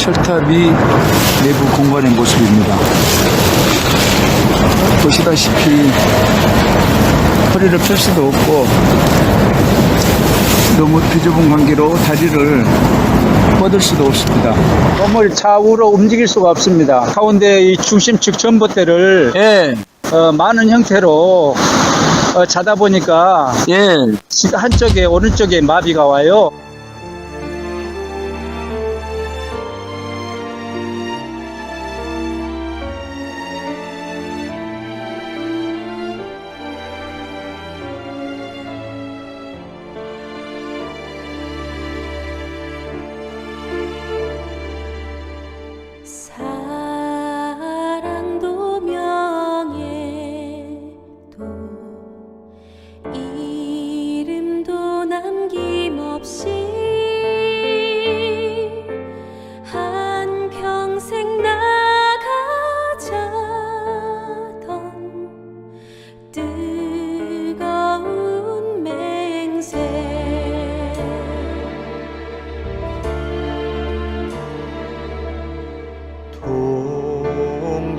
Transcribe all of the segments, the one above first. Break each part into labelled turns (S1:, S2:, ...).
S1: 철탑이 내부 공간의 모습입니다. 보시다시피 허리를 펼 수도 없고 너무 비좁은 관계로 다리를 뻗을 수도 없습니다.
S2: 건물 좌우로 움직일 수가 없습니다. 가운데 이 중심축 전봇대를
S1: 예,
S2: 어, 많은 형태로 어, 자다 보니까
S1: 예.
S2: 한쪽에 오른쪽에 마비가 와요.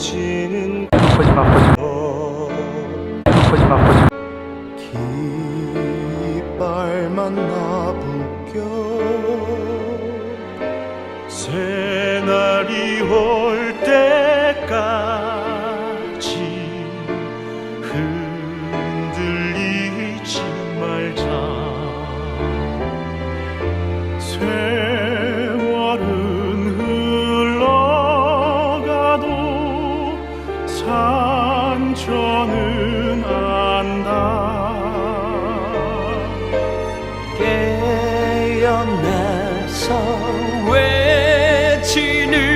S3: 지는
S2: 보지 마, 보지 마.
S3: 깃발만 나부껴 새날이 올 깨어나서 외치는